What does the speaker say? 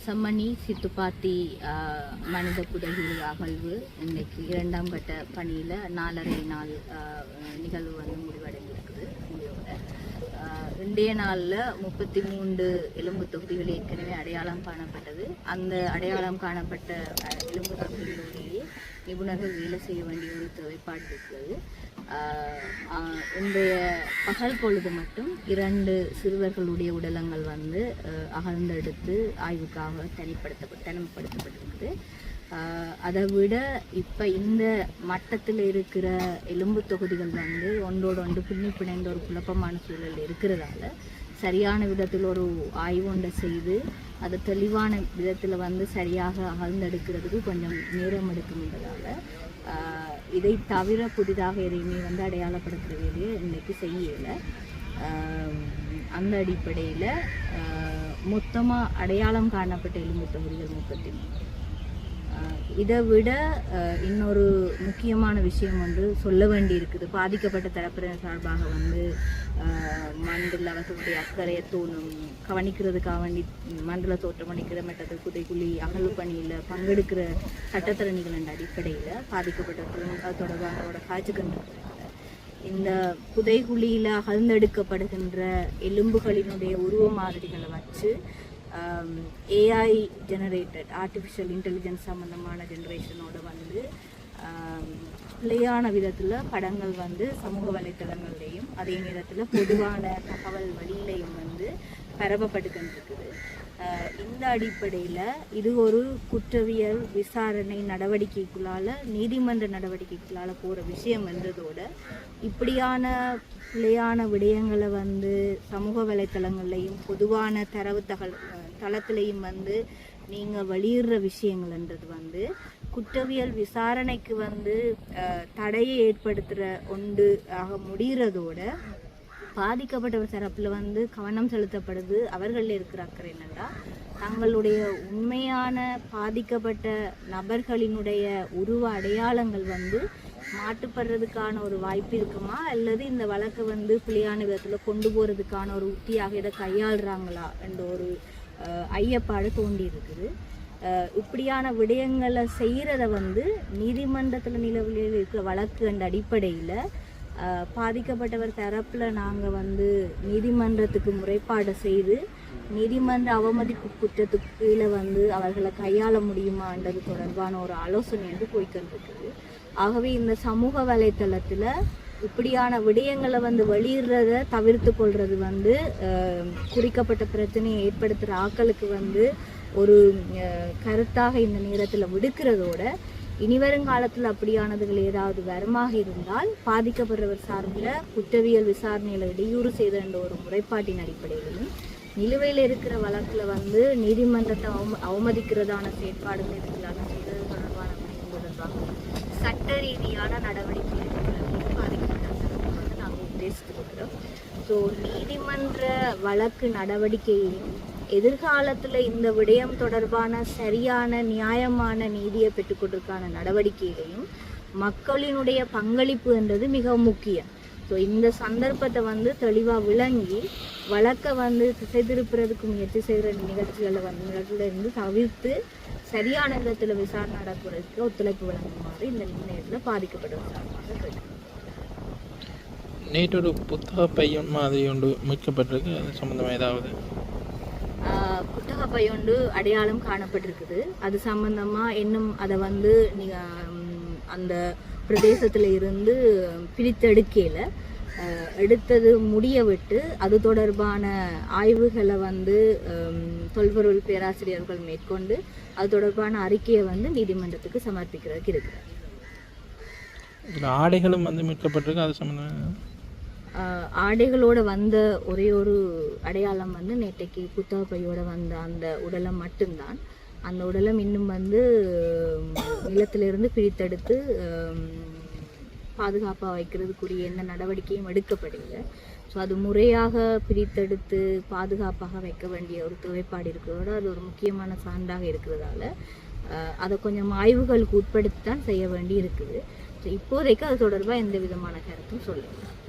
செம்மணி சித்துப்பாத்தி மனித புதைகுழி அகழ்வு இன்னைக்கு இரண்டாம் கட்ட பணியில் நாலரை நாள் நிகழ்வு வந்து முடிவடைந்திருக்குது முடிவோட இன்றைய நாளில் முப்பத்தி மூன்று எலும்பு தொகுதிகள் ஏற்கனவே அடையாளம் காணப்பட்டது. அந்த அடையாளம் காணப்பட்ட எலும்பு தொகுதிகள் நிபுணர்கள் வேலை செய்ய வேண்டிய ஒரு தேவைப்பாடு இருக்கிறது. இன்றைய பகல் பொழுது மட்டும் இரண்டு சிறுவர்களுடைய உடலங்கள் வந்து அகழ்ந்தெடுத்து ஆய்வுக்காக தனிப்படுத்த தனிமைப்படுத்தப்பட்டிருக்குது. அதை விட இப்போ இந்த மட்டத்தில் இருக்கிற எலும்பு தொகுதிகள் வந்து ஒன்றோடு ஒன்று பின்னி பிணைந்த ஒரு குழப்பமான சூழல் இருக்கிறதால சரியான விதத்தில் ஒரு ஆய்வு ஒன்றை செய்து அதை தெளிவான விதத்தில் வந்து சரியாக அகழ்ந்தெடுக்கிறதுக்கு கொஞ்சம் நேரம் எடுக்கும்ன்றதால ஆஹ், இதை தவிர புதிதாக எதையுமே வந்து அடையாளப்படுத்துகிற வேலையை இன்னைக்கு செய்யலை. அந்த அடிப்படையில் மொத்தமாக அடையாளம் காணப்பட்ட எலும்பு தொகுதிகள் முப்பத்தி மூணு. இதை விட இன்னொரு முக்கியமான விஷயம் வந்து சொல்ல வேண்டி இருக்குது பாதிக்கப்பட்ட தரப்பினர் சார்பாக வந்து ஆஹ் மண்டில் அவர்களுடைய அக்கறையை தோணும் கவனிக்கிறதுக்காக வேண்டி மண்டல தோற்றமளிக்கிற மற்றது குதைக்குழி அகல் பணியில் பங்கெடுக்கிற சட்டத்தரணிகள் என்ற அடிப்படையில் பாதிக்கப்பட்ட அது தொடர்பாக அவரோட காய்ச்சிக்கின்றாங்க இந்த புதைகுழியில் அகழ்ந்தெடுக்கப்படுகின்ற எலும்புகளினுடைய உருவ மாதிரிகளை வச்சு ஏஐ ஜெனரேட்டட் ஆர்டிஃபிஷியல் இன்டெலிஜென்ஸ் சம்மந்தமான ஜென்ரேஷனோடு வந்து um, பிள்ளையான விதத்தில் படங்கள் வந்து சமூக வலைத்தளங்கள்லேயும் அதே நேரத்தில் பொதுவான தகவல் வழியிலையும் வந்து பரப்பப்பட்டுக்கிட்டு இந்த அடிப்படையில் இது ஒரு குற்றவியல் விசாரணை நடவடிக்கைக்குள்ளால் நீதிமன்ற நடவடிக்கைக்குள்ளால் போகிற விஷயம் என்றதோட இப்படியான பிள்ளையான விடயங்களை வந்து சமூக வலைத்தளங்கள்லையும் பொதுவான தரவு தகவல் தளத்திலையும் வந்து நீங்கள் வெளியிடுற விஷயங்கள்ன்றது வந்து குற்றவியல் விசாரணைக்கு வந்து தடையை ஏற்படுத்துகிற ஒன்று ஆக முடிகிறதோட பாதிக்கப்பட்டவர் தரப்பில் வந்து கவனம் செலுத்தப்படுது. அவர்களில் இருக்கிற அக்கறை என்னென்னா தங்களுடைய உண்மையான பாதிக்கப்பட்ட நபர்களினுடைய உருவ அடையாளங்கள் வந்து மாட்டுப்படுறதுக்கான ஒரு வாய்ப்பு இருக்குமா? அல்லது இந்த வழக்கை வந்து பிள்ளையான விதத்தில் கொண்டு போகிறதுக்கான ஒரு உத்தியாக இதை கையாளுறாங்களா? என்ற ஒரு ஐயப்பாடு தோண்டி இருக்குது. இப்படியான விடயங்களை செய்கிறத வந்து நீதிமன்றத்தில் நிலவில் இருக்கிற வழக்கு என்ற அடிப்படையில் பாதிக்கப்பட்டவர் தரப்பில் நாங்கள் வந்து நீதிமன்றத்துக்கு முறைப்பாடு செய்து நீதிமன்ற அவமதிப்பு குற்றத்துக்கு கீழே வந்து அவர்களை கையாள முடியுமான்றது தொடர்பான ஒரு ஆலோசனை வந்து போய்கொண்டிருக்குது ஆகவே இந்த சமூக வலைத்தளத்தில் இப்படியான விடயங்களை வந்து வெளியிடுறத தவிர்த்து கொள்வது வந்து குறிக்கப்பட்ட பிரச்சனையை ஏற்படுத்துகிற ஆக்களுக்கு வந்து ஒரு கருத்தாக இந்த நேரத்தில் விடுக்கிறதோட இனி வருங்காலத்தில் அப்படியானதுகள் ஏதாவது வரமாக இருந்தால் பாதிக்கப்படுறவர் சார்பில் குற்றவியல் விசாரணையில் இடையூறு செய்த என்ற ஒரு முறைப்பாட்டின் அடிப்படையிலும் நிலுவையில் இருக்கிற வழக்கில் வந்து நீதிமன்றத்தை அவமதிக்கிறதான செயற்பாடுகள் இருக்கிறாங்க செய்தது தொடர்பான விடயம் தொடர்பாக சட்ட ரீதியான நடவடிக்கை எடுக்கிறதுக்கு பாதிக்கப்பட்டவர்களுக்கு வந்து நாங்கள் உத்தேசித்து ஸோ நீதிமன்ற வழக்கு நடவடிக்கையையும் எதிர்காலத்தில் இந்த விடயம் தொடர்பான சரியான நியாயமான நீதியை பெற்றுக்கொண்டிருக்கான நடவடிக்கைகளையும் மக்களினுடைய பங்களிப்பு என்றது மிக முக்கியம். ஸோ இந்த சந்தர்ப்பத்தை வந்து தெளிவாக விளங்கி வழக்கை வந்து திசை திருப்புறதுக்கு முயற்சி செய்கிற நிகழ்ச்சிகளை வந்து நிகழ்ச்சியில இருந்து தவிர்த்து சரியான விதத்தில் விசாரணை நடக்கிறதுக்கு ஒத்துழைப்பு வழங்குமாறு இந்த நேரத்தில் பாதிக்கப்பட்ட விசாரமாக கேட்டுக்கொள்கிறேன். நேற்று ஒரு புத்தக பையன் மாதிரி ஒன்று மீட்கப்பட்டிருக்கு. அது சம்மந்தமாக ஏதாவது? புத்தக பையொண்டு அடையாளம் காணப்பட்டிருக்குது. அது சம்பந்தமா இன்னும் அதை வந்து நீங்க ம், அந்த பிரதேசத்துல இருந்து பிரித்தெடுக்கையில எடுத்தது முடிய விட்டு அது தொடர்பான ஆய்வுகளை வந்து தொல்பொருள் பேராசிரியர்கள் மேற்கொண்டு அது தொடர்பான அறிக்கையை வந்து நீதிமன்றத்துக்கு சமர்ப்பிக்கிறதுக்கு இருக்குது இதில் ஆடைகளும் வந்து மீட்கப்பட்டிருக்கு? அது சம்மந்தமாக ஆஹ் ஆடைகளோட வந்த ஒரே ஒரு அடையாளம் வந்து நேற்றைக்கு புத்தக பையோட வந்த அந்த உடலம் மட்டும்தான். அந்த உடலம் இன்னும் வந்து நிலத்திலிருந்து பிரித்தெடுத்து பாதுகாப்பாக வைக்கிறதுக்குரிய எந்த நடவடிக்கையும் எடுக்கப்படவில்லை. ஸோ அது முறையாக பிரித்தெடுத்து பாதுகாப்பாக வைக்க வேண்டிய ஒரு துவைப்பாடு இருக்கிறதோட அது ஒரு முக்கியமான சான்றாக இருக்கிறதால அதை கொஞ்சம் ஆய்வுகளுக்கு உட்படுத்தி தான் செய்ய வேண்டி இருக்குது ஸோ இப்போதைக்கு அது தொடர்பாக எந்த விதமான கருத்தும் சொல்லுங்கள்